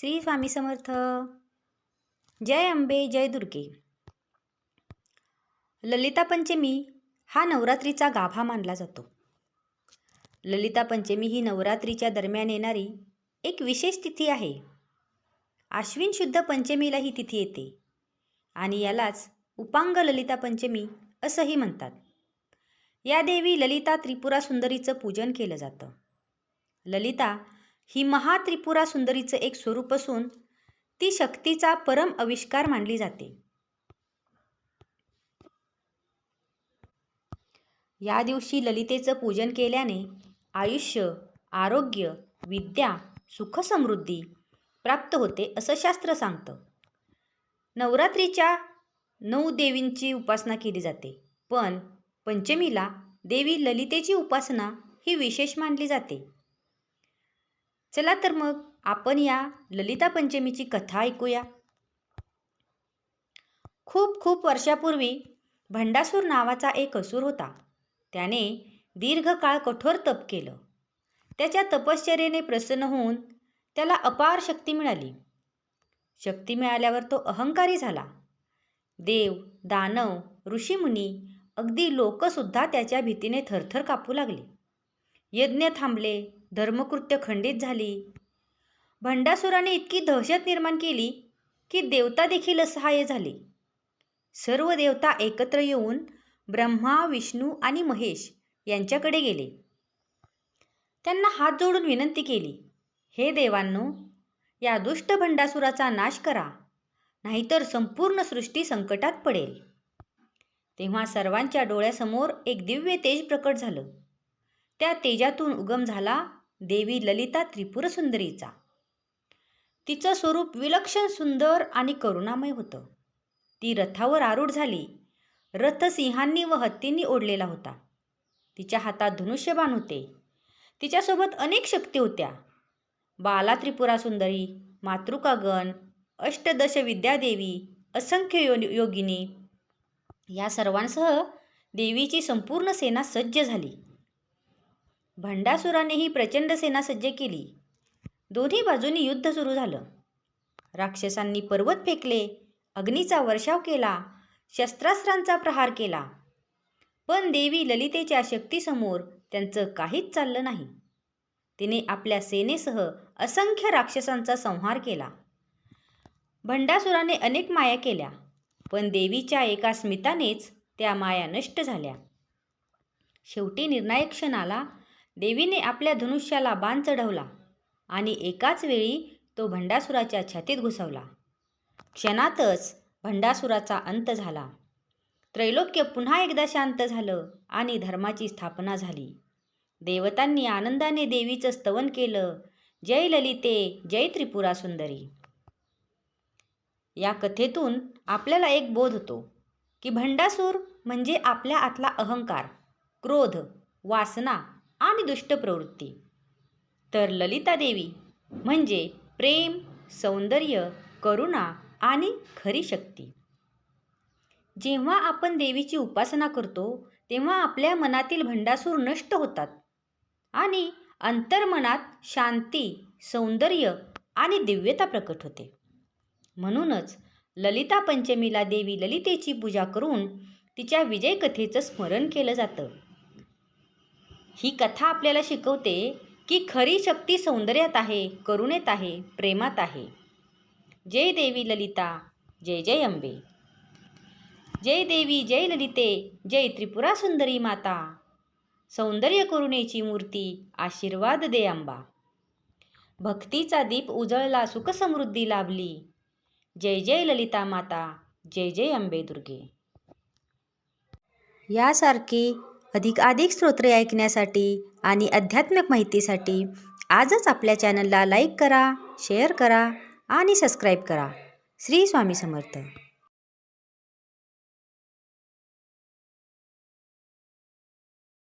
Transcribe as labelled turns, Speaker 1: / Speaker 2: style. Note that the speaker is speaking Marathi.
Speaker 1: श्री स्वामी समर्थ. जय अंबे जय दुर्गे. ललिता पंचमी हा नवरात्रीचा गाभा मानला जातो. ललिता पंचमी ही नवरात्रीच्या दरम्यान येणारी एक विशेष तिथी आहे. आश्विन शुद्ध पंचमीला ही तिथी येते आणि यालाच उपांग ललिता पंचमी असंही म्हणतात. या देवी ललिता त्रिपुरा सुंदरीचं पूजन केलं जातं. ललिता ही महात्रिपुरा सुंदरीचं एक स्वरूप असून ती शक्तीचा परम आविष्कार मानली जाते. या दिवशी ललितेचं पूजन केल्याने आयुष्य आरोग्य विद्या सुखसमृद्धी प्राप्त होते असं शास्त्र सांगतं. नवरात्रीच्या नऊ देवींची उपासना केली जाते पण पंचमीला देवी ललितेची उपासना ही विशेष मानली जाते. चला तर मग आपण या ललिता पंचमीची कथा ऐकूया. खूप खूप वर्षापूर्वी भंडासूर नावाचा एक असुर होता. त्याने दीर्घकाळ कठोर तप केलं. त्याच्या तपश्चर्येने प्रसन्न होऊन त्याला अपार शक्ती मिळाली. शक्ती मिळाल्यावर तो अहंकारी झाला. देव दानव ऋषीमुनी अगदी लोकसुद्धा त्याच्या भीतीने थरथर कापू लागले. यज्ञ थांबले धर्मकृत्य खंडित झाली. भंडासुराने इतकी दहशत निर्माण केली की देवता देखील असहाय्य झाले. सर्व देवता एकत्र येऊन ब्रह्मा विष्णू आणि महेश यांच्याकडे गेले. त्यांना हात जोडून विनंती केली हे देवांनो या दुष्ट भंडासुराचा नाश करा नाहीतर संपूर्ण सृष्टी संकटात पडेल. तेव्हा सर्वांच्या डोळ्यासमोर एक दिव्य तेज प्रकट झालं. त्या तेजातून उगम झाला देवी ललिता त्रिपुरसुंदरीचा. तिचं स्वरूप विलक्षण सुंदर आणि करुणामय होतं. ती रथावर आरूढ झाली. रथ सिंहांनी व हत्तींनी ओढलेला होता. तिच्या हातात धनुष्यबाण होते. तिच्यासोबत अनेक शक्ती होत्या. बाला त्रिपुरा सुंदरी मातृकागण अष्टदश विद्यादेवी असंख्य यो योगिनी या सर्वांसह देवीची संपूर्ण सेना सज्ज झाली. भंडासुरानेही प्रचंड सेना सज्ज केली. दोन्ही बाजूंनी युद्ध सुरू झालं. राक्षसांनी पर्वत फेकले अग्नीचा वर्षाव केला शस्त्रास्त्रांचा प्रहार केला. पण देवी ललितेच्या शक्तीसमोर त्यांचं काहीच चाललं नाही. तिने आपल्या सेनेसह असंख्य राक्षसांचा संहार केला. भंडासुराने अनेक माया केल्या पण देवीच्या एका स्मितानेच त्या माया नष्ट झाल्या. शेवटी निर्णायक क्षणाला देवीने आपल्या धनुष्याला बाण चढवला आणि एकाच वेळी तो भंडासुराच्या छातीत घुसवला. क्षणातच भंडासुराचा अंत झाला. त्रैलोक्य पुन्हा एकदा शांत झालं आणि धर्माची स्थापना झाली. देवतांनी आनंदाने देवीचं स्तवन केलं. जय ललिते जय त्रिपुरा सुंदरी. या कथेतून आपल्याला एक बोध होतो की भंडासूर म्हणजे आपल्या आतला अहंकार क्रोध वासना आणि दुष्ट प्रवृत्ती तर ललिता देवी म्हणजे प्रेम सौंदर्य करुणा आणि खरी शक्ती. जेव्हा आपण देवीची उपासना करतो तेव्हा आपल्या मनातील भंडासूर नष्ट होतात आणि अंतर्मनात शांती सौंदर्य आणि दिव्यता प्रकट होते. म्हणूनच ललिता पंचमीला देवी ललितेची पूजा करून तिच्या विजय कथेचं स्मरण केलं जातं. ही कथा आपल्याला शिकवते की खरी शक्ती सौंदर्यात आहे करुणेत आहे प्रेमात आहे. जय देवी ललिता जय जय अंबे. जय देवी जय ललिते जय त्रिपुरा सुंदरी माता. सौंदर्य करुणेची मूर्ती आशीर्वाद दे अंबा भक्तीचा दीप उजळला सुखसमृद्धी लाभली. जय जय ललिता माता जय जय अंबे दुर्गे. यासारखी अधिकाधिक स्तोत्रे ऐकण्यासाठी आणि आध्यात्मिक माहितीसाठी आजच आपल्या चॅनलला लाईक करा शेअर करा आणि सबस्क्राईब करा. श्री स्वामी समर्थ.